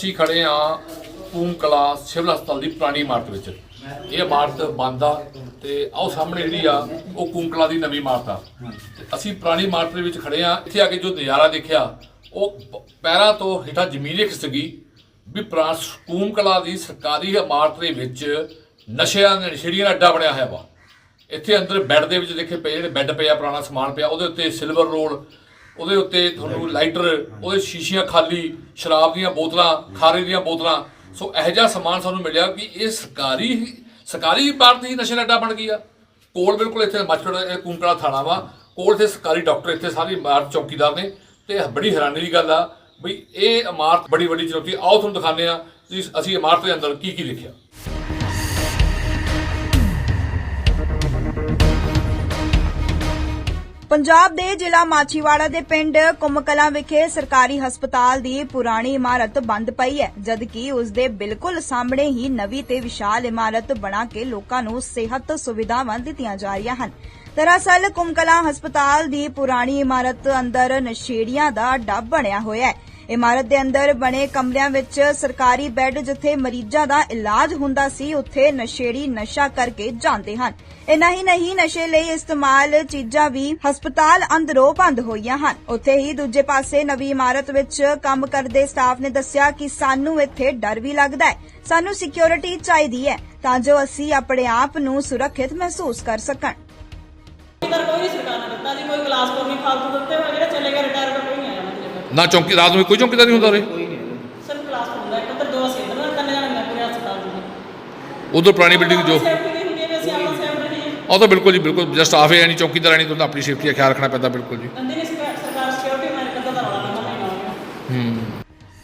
ਅਸੀਂ ਖੜੇ ਆ ਪੂਮ ਕਲਾ ਸਿਵਲ ਹਸਪਤਾਲ ਦੀ ਪੁਰਾਣੀ ਇਮਾਰਤ ਵਿੱਚ। ਇਹ ਇਮਾਰਤ ਬੰਦ ਆ ਤੇ ਆਓ ਸਾਹਮਣੇ ਜਿਹੜੀ ਆ, ਉਹ ਪੂਮ ਦੀ ਨਵੀਂ ਇਮਾਰਤ ਆ। ਤੇ ਅਸੀਂ ਪੁਰਾਣੀ ਇਮਾਰਤ ਦੇ ਵਿੱਚ ਖੜੇ ਆ ਇੱਥੇ ਆ ਕੇ ਜੋ ਨਜ਼ਾਰਾ ਦੇਖਿਆ, ਉਹ ਪੈਰਾਂ ਤੋਂ ਹੇਠਾਂ ਜ਼ਮੀਨ ਹੀ ਖਿਸਕ ਗਈ ਵੀ ਪ੍ਰਾਂਸ ਪੂਮ ਦੀ ਸਰਕਾਰੀ ਇਮਾਰਤ ਦੇ ਵਿੱਚ ਨਸ਼ਿਆਂ ਦੇ ਨਸ਼ੇੜੀਆਂ ਦਾ ਅੱਡਾ ਬਣਿਆ ਹੋਇਆ ਵਾ। ਇੱਥੇ ਅੰਦਰ ਬੈੱਡ ਦੇ ਵਿੱਚ ਦੇਖੇ ਪਏ ਜਿਹੜੇ ਬੈੱਡ ਪਿਆ, ਪੁਰਾਣਾ ਸਮਾਨ ਪਿਆ, ਉਹਦੇ ਉੱਤੇ ਸਿਲਵਰ ਰੋਲ ਉਹਦੇ ਉੱਤੇ ਤੁਹਾਨੂੰ ਲਾਈਟਰ, ਉਹਦੇ ਸ਼ੀਸ਼ੀਆਂ ਖਾਲੀ, ਸ਼ਰਾਬ ਦੀਆਂ ਬੋਤਲਾਂ, ਖਾਰੇ ਦੀਆਂ ਬੋਤਲਾਂ। ਸੋ ਇਹੋ ਜਿਹਾ ਸਮਾਨ ਸਾਨੂੰ ਮਿਲਿਆ ਕਿ ਇਹ ਸਰਕਾਰੀ ਸਰਕਾਰੀ ਇਮਾਰਤ ਹੀ ਨਸ਼ੇ ਦਾ ਅੱਡਾ ਬਣ ਗਈ ਆ। ਕੋਲ ਬਿਲਕੁਲ ਇੱਥੇ ਮਸਟਰ ਕੁੰਕੜਾ ਥਾਣਾ ਵਾ। ਕੋਲ ਤੇ ਸਰਕਾਰੀ ਡਾਕਟਰ, ਇੱਥੇ ਸਾਰੀ ਇਮਾਰਤ ਚੌਕੀਦਾਰ ਨੇ। ਤੇ ਬੜੀ ਹੈਰਾਨੀ ਦੀ ਗੱਲ ਆ ਵੀ ਇਹ ਇਮਾਰਤ ਬੜੀ ਵੱਡੀ ਚੁਣੌਤੀ ਆਓ ਤੁਹਾਨੂੰ ਦਿਖਾਉਂਦੇ ਆ ਅਸੀਂ ਇਮਾਰਤ ਦੇ ਅੰਦਰ ਕੀ ਕੀ ਦੇਖਿਆ? ਪੰਜਾਬ ਦੇ ਜ਼ਿਲ੍ਹਾ ਮਾਛੀਵਾੜਾ ਦੇ ਪਿੰਡ ਕੁੰਮਕਲਾ ਵਿਖੇ ਸਰਕਾਰੀ ਹਸਪਤਾਲ ਦੀ ਪੁਰਾਣੀ ਇਮਾਰਤ ਬੰਦ ਪਈ ਹੈ, ਜਦਕਿ ਉਸ ਦੇ ਬਿਲਕੁਲ ਸਾਹਮਣੇ ਹੀ ਨਵੀਂ ਤੇ ਵਿਸ਼ਾਲ ਇਮਾਰਤ ਬਣਾ ਕੇ ਲੋਕਾਂ ਨੂੰ ਸਿਹਤ ਸੁਵਿਧਾਵਾਂ ਦਿੱਤੀਆਂ ਜਾ ਰਹੀਆਂ ਹਨ। ਦਰਅਸਲ ਕੁੰਮਕਲਾ ਹਸਪਤਾਲ ਦੀ ਪੁਰਾਣੀ ਇਮਾਰਤ ਅੰਦਰ ਨਸ਼ੇੜੀਆਂ ਦਾ ਡੱਬ ਬਣਿਆ ਹੋਇਆ ਹੈ। ਇਮਾਰਤ ਦੇ ਅੰਦਰ ਬਣੇ ਕਮਰਿਆਂ ਵਿੱਚ ਸਰਕਾਰੀ ਬੈੱਡ ਜਿੱਥੇ ਮਰੀਜ਼ਾਂ ਦਾ ਇਲਾਜ ਹੁੰਦਾ ਸੀ, ਉੱਥੇ ਨਸ਼ੇੜੀ ਨਸ਼ਾ ਕਰਕੇ ਜਾਂਦੇ ਹਨ। ਇਨਾ ਹੀ ਨਹੀਂ, ਨਸ਼ੇ ਲਈ ਇਸਤੇਮਾਲ ਚੀਜ਼ਾਂ ਵੀ ਹਸਪਤਾਲ ਅੰਦਰੋਂ ਬੰਦ ਹੋਈਆਂ ਹਨ। ਉੱਥੇ ਹੀ ਦੂਜੇ ਪਾਸੇ ਨਵੀਂ ਇਮਾਰਤ ਵਿੱਚ ਕੰਮ ਕਰਦੇ ਸਟਾਫ ਨੇ ਦੱਸਿਆ ਕਿ ਸਾਨੂੰ ਇੱਥੇ ਡਰ ਵੀ ਲੱਗਦਾ ਹੈ। ਸਾਨੂੰ ਸਿਕਿਉਰਿਟੀ ਚਾਹੀਦੀ ਹੈ, ਤਾਂ ਜੋ ਅਸੀਂ ਆਪਣੇ ਆਪ ਨੂੰ ਸੁਰੱਖਿਅਤ ਮਹਿਸੂਸ ਕਰ ਸਕਣ। ਕੋਈ ਸਰਕਾਰ ਨੇ ਦਿੱਤਾ ਜੀ, ਕੋਈ ਕਲਾਸ ਕੋਈ ਫਾਲਤੂ ਦਿੱਤੇ ਹੋਏ ਜਿਹੜੇ ਚਲੇ ਗਏ ਰਿਟਾਇਰ ਕਰ ਕੋਈ ਨਹੀਂ ਆਇਆ ਮਤਲਬ ਨਾ ਚੌਕੀ ਰਾਤ ਨੂੰ ਕੋਈ ਚੌਕੀਦਾਰ ਨਹੀਂ ਹੁੰਦਾ ਉਰੇ? ਸਿਰਫ ਕਲਾਸ ਹੁੰਦਾ ਇੱਕ ਉੱਧਰ ਦੋ ਅਸੀਂ ਇੱਧਰ ਤਿੰਨ ਜਣੇ ਨੇ ਪੂਰੇ ਹਸਪਤਾਲ ਦੇ ਉਧਰ ਪੁਰਾਣੀ ਬਿਲਡਿੰਗ ਜੋ। ਸੇਫਟੀ ਦੀ ਹੁੰਦੀ ਹੈ ਵੀ ਅਸੀਂ ਆਪਣਾ ਸੇਫਟੀ ਨਹੀਂ। ਉਹ ਤਾਂ ਬਿਲਕੁਲ ਜੀ ਬਿਲਕੁਲ ਜਸਟ ਆਫੇ ਨਹੀਂ ਚੌਕੀਦਾਰ ਨਹੀਂ ਤੁਹਾਨੂੰ ਆਪਣੀ ਸੇਫਟੀ ਦਾ ਖਿਆਲ ਰੱਖਣਾ ਪੈਂਦਾ ਬਿਲਕੁਲ ਜੀ। ਅੰਦਰ ਨਹੀਂ ਸਰਕਾਰ ਸਰਕਾਰ ਸਿਕਿਉਰਿਟੀ ਮੈਂ ਕਦਾ ਦਾ ਰੌਲਾ ਨਾ ਲਾਉਂਗਾ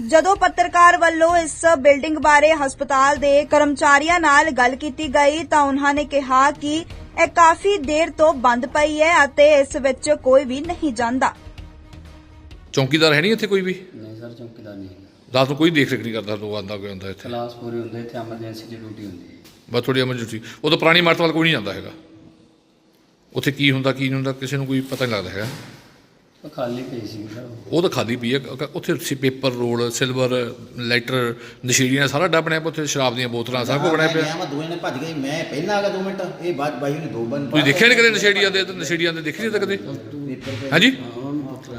ਜਦੋਂ ਪੱਤਰਕਾਰ ਵੱਲੋਂ ਇਸ ਬਿਲਡਿੰਗ ਬਾਰੇ ਹਸਪਤਾਲ ਦੇ ਕਰਮਚਾਰੀਆਂ ਨਾਲ ਗੱਲ ਕੀਤੀ ਗਈ ਤਾਂ ਉਹਨਾਂ ਨੇ ਕਿਹਾ ਕਿ ਇਹ ਕਾਫੀ ਦੇਰ ਤੋਂ ਬੰਦ ਪਈ ਹੈ ਅਤੇ ਇਸ ਵਿੱਚ ਕੋਈ ਵੀ ਨਹੀਂ ਜਾਂਦਾ। ਚੌਕੀਦਾਰ ਹੈ ਨਹੀਂ ਇੱਥੇ ਕੋਈ ਵੀ? ਨਹੀਂ ਸਰ ਚੌਕੀਦਾਰ ਨਹੀਂ ਹੈਗਾ। ਰਾਤ ਨੂੰ ਕੋਈ ਦੇਖ ਰੇਖ ਨਹੀਂ ਕਰਦਾ ਲੋਕ ਆਂਦਾ ਕੋਈ ਆਂਦਾ ਇੱਥੇ। ਕਲਾਸ ਪੂਰੀ ਹੁੰਦੇ ਇੱਥੇ ਐਮਰਜੈਂਸੀ ਦੀ ਡਿਊਟੀ ਹੁੰਦੀ ਹੈ। ਬਸ ਥੋੜੀ ਐਮਰਜੈਂਸੀ। ਉਹ ਤਾਂ ਪੁਰਾਣੀ ਇਮਾਰਤ ਵੱਲ ਕੋਈ ਨਹੀਂ ਜਾਂਦਾ ਹੈਗਾ। ਉੱਥੇ ਕੀ ਹੁੰਦਾ ਕੀ ਨਹੀਂ ਹੁੰਦਾ ਕਿਸੇ ਨੂੰ ਕੋਈ ਪਤਾ ਨਹੀਂ ਲੱਗਦਾ ਹੈਗਾ। ਉਹ ਖਾਲੀ ਪਈ ਸੀ ਸਰ ਉਹ। ਉਹ ਤਾਂ ਖਾਲੀ ਪਈ ਹੈ। ਕ- ਉੱਥੇ ਸੀ ਪੇਪਰ ਰੋਲ ਸਿਲਵਰ ਲਾਈਟਰ ਨਸ਼ੀੜੀਆਂ ਸਾਰਾ ਅੱਡਾ ਬਣਿਆ ਪਿਆ ਉੱਥੇ ਸ਼ਰਾਬ ਦੀਆਂ ਬੋਤਲਾਂ ਸਭ ਕੁਝ ਬਣਿਆ ਮੈਂ ਪਿਆ। ਗਿਆ ਮੈਂ ਦੋ ਜਣੇ ਭੱਜ ਗਏ ਮੈਂ ਪਹਿਲਾਂ ਆ ਗਿਆ 2 ਮਿੰਟ। ਇਹ ਬਾਅਦ ਬਾਈ ਨੇ ਦੋ ਬਨ ਤੁਸੀਂ ਦੇਖਿਆ ਨਹੀਂ ਕਦੇ ਨਸ਼ੇੜੀਆਂ ਦੇ ਤੇ ਨਸ਼ੇੜੀਆਂ ਦੇ ਦੇਖੀ ਨਹੀਂ ਤਾਂ ਕਦੇ ਹਾਂਜੀ?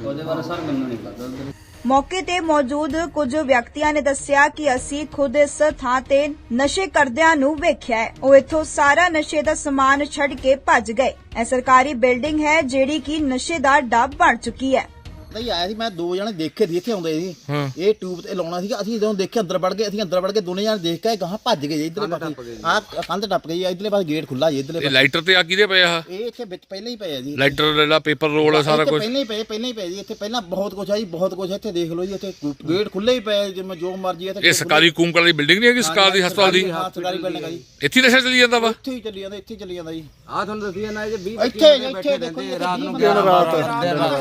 ਉਹਦੇ ਬਾਰੇ ਸਰ ਮੈਨੂੰ ਨਹੀਂ ਪਤਾ। ਮੌਕੇ ਤੇ ਮੌਜੂਦ ਕੁਝ ਵਿਅਕਤੀਆਂ ਨੇ ਦੱਸਿਆ ਕਿ ਅਸੀਂ ਖੁਦ ਇਸ ਥਾਂ ਤੇ ਨਸ਼ੇ ਕਰਦਿਆਂ ਨੂੰ ਵੇਖਿਆ ਹੈ। ਉਹ ਇੱਥੋਂ ਸਾਰਾ ਨਸ਼ੇ ਦਾ ਸਮਾਨ ਛੱਡ ਕੇ ਭੱਜ ਗਏ। ਇਹ ਸਰਕਾਰੀ ਬਿਲਡਿੰਗ ਹੈ ਜਿਹੜੀ ਕਿ ਨਸ਼ੇ ਦਾ ਡੱਬ ਬਣ ਚੁੱਕੀ ਹੈ। ਨਹੀਂ ਆਇਆ ਸੀ ਮੈਂ ਦੋ ਜਣੇ ਦੇਖੇ ਸੀ ਇੱਥੇ ਆਉਂਦੇ ਸੀ। ਹਾਂ। ਇਹ ਟਿਊਬ ਤੇ ਲਾਉਣਾ ਸੀਗਾ ਅਸੀਂ ਜਦੋਂ ਦੇਖਿਆ ਅੰਦਰ ਵੜ ਗਏ ਅਸੀਂ ਅੰਦਰ ਵੜ ਕੇ ਦੋਨੇ ਜਣੇ ਦੇਖ ਕੇ ਗਾਹਾਂ ਭੱਜ ਗਏ ਇਧਰਲੇ ਪਾਸੇ। ਆ ਕੰਧ ਟੱਪ ਗਈ ਆ ਇਧਰਲੇ ਪਾਸੇ ਗੇਟ ਖੁੱਲਾ ਜੀ ਇਧਰਲੇ ਇਹ ਪਾਸੇ। ਲਾਈਟਰ ਤੇ ਆ ਕਿਹਦੇ ਪਏ ਆ? ਇਹ ਇੱਥੇ ਵਿੱਚ ਪਹਿਲਾਂ ਹੀ ਪਏ ਆ ਜੀ। ਲਾਈਟਰ ਜਿਹੜਾ ਪੇਪਰ ਰੋਲ ਸਾਰਾ ਇੱਥੇ ਕੁਝ ਪਹਿਲਾਂ ਹੀ ਪਏ ਪਹਿਲਾਂ ਹੀ ਪਏ ਜੀ ਇੱਥੇ ਪਹਿਲਾਂ ਬਹੁਤ ਕੁਝ ਆ ਜੀ ਬਹੁਤ ਕੁਝ ਇੱਥੇ ਦੇਖ ਲਓ ਜੀ ਇੱਥੇ ਗੇਟ ਖੁੱਲੇ ਹੀ ਪਏ ਜਿਵੇਂ ਜੋ ਮਰਜ਼ੀ ਇੱਥੇ ਇਹ ਸਰਕਾਰੀ ਕੂੰਕਲ ਦੀ ਬਿਲਡਿੰਗ ਨਹੀਂ ਹੈਗੀ ਸਰਕਾਰ ਦੀ ਹਸਪਤਾਲ ਦੀ? ਹਾਂ ਸਰਕਾਰੀ ਬਿਲਡਿੰਗ ਆ ਜੀ। ਇੱਥੇ ਹੀ ਨਸ਼ਾ ਚੱਲੀ ਜਾਂਦਾ ਵਾ। ਇੱਥੇ ਹੀ ਚੱਲੀ ਜਾਂਦਾ ਇੱਥੇ ਹੀ ਚੱਲੀ ਜਾਂਦਾ ਜੀ। ਆ ਤੁਹਾਨੂੰ ਦੱਸਿਆ ਨਾ ਇਹ 20 ਇੱਥੇ ਇੱਥੇ ਦੇਖੋ ਜੀ ਰਾਤ ਨੂੰ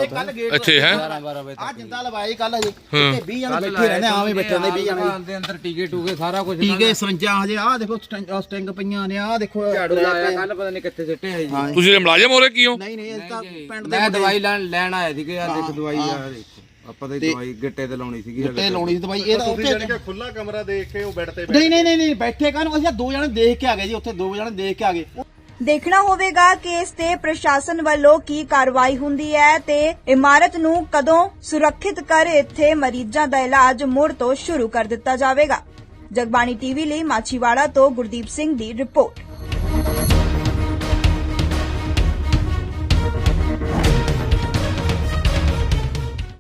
ਕੱਲ ਗੇਟ ਇੱਥੇ ਹੈ। ਆ ਜਿੰਦਾ ਲਵਾਇਆ ਕੱਲ ਜੀ ਇੱਥੇ 20 ਜਣੇ ਬੈਠੇ ਰਹਿੰਦੇ ਆਵੇਂ ਬੈਠੇ ਰਹਿੰਦੇ 20 ਜਣੇ। ਦੇ ਅੰਦਰ ਟੀਕੇ ਟੂਕੇ ਸਾਰਾ ਕੁਝ ਟੀਕੇ ਸਰੰਜਾਂ ਹਜੇ ਆਹ ਦੇਖੋ ਸਟੈਂਗ ਆਹ ਸਟਿੰਗ ਪਈਆਂ ਨੇ ਆਹ ਦੇਖੋ। ਝਾੜੂ ਲਾਇਆ ਕੱਲ ਪਤਾ ਨਹੀਂ ਕਿੱਥੇ ਸਿੱਟੇ ਹੈ ਜੀ। ਹਾਂ। ਤੁਸੀਂ ਇਹ ਮੁਲਾਜ਼ਮ ਹੋ ਰਹੇ ਕੀ ਹੋ? ਨਹੀਂ ਨਹੀਂ ਇਹ ਤਾਂ ਪਿੰਡ ਦੇ ਮੈਂ ਦਵਾਈ ਲੈਣ ਲੈਣ ਆਇਆ ਸੀ ਕਿ ਆ ਦੇਖ ਦਵਾਈ ਆ ਦੇਖ। ਆਪਾਂ ਤੇ ਦਵਾਈ ਗਿੱਟੇ ਤੇ ਲਾਉਣੀ ਸੀਗੀ ਤੇ ਲਾਉਣੀ ਸੀ ਦਵਾਈ ਇਹ ਤਾਂ ਉੱਥੇ ਕਿ ਖੁੱਲਾ ਕਮਰਾ ਦੇਖ ਕੇ ਉਹ ਬੈੱਡ ਤੇ ਨਹੀਂ ਨਹੀਂ ਨਹੀਂ ਨਹੀਂ ਬੈਠੇ ਕਾਹਨੂੰ? ਅਸੀਂ ਤਾਂ ਦੋ ਜਣੇ ਦੇਖ ਕੇ ਆ ਗਏ ਜੀ ਉੱਥੇ ਦੋ ਜਣੇ ਦੇਖ ਕੇ ਆ ਗਏ। ਦੇਖਣਾ ਹੋਵੇਗਾ ਕਿ ਇਸ ਤੇ ਪ੍ਰਸ਼ਾਸਨ ਵੱਲੋਂ ਕੀ ਕਾਰਵਾਈ ਹੁੰਦੀ ਹੈ ਤੇ ਇਮਾਰਤ ਨੂੰ ਕਦੋਂ ਸੁਰੱਖਿਅਤ ਕਰ ਇੱਥੇ ਮਰੀਜ਼ਾਂ ਦਾ ਇਲਾਜ ਮੁੜ ਤੋਂ ਸ਼ੁਰੂ ਕਰ ਦਿੱਤਾ ਜਾਵੇਗਾ। ਜਗਬਾਣੀ ਟੀਵੀ ਲਈ ਮਾਛੀਵਾੜਾ ਤੋਂ ਗੁਰਦੀਪ ਸਿੰਘ ਦੀ ਰਿਪੋਰਟ।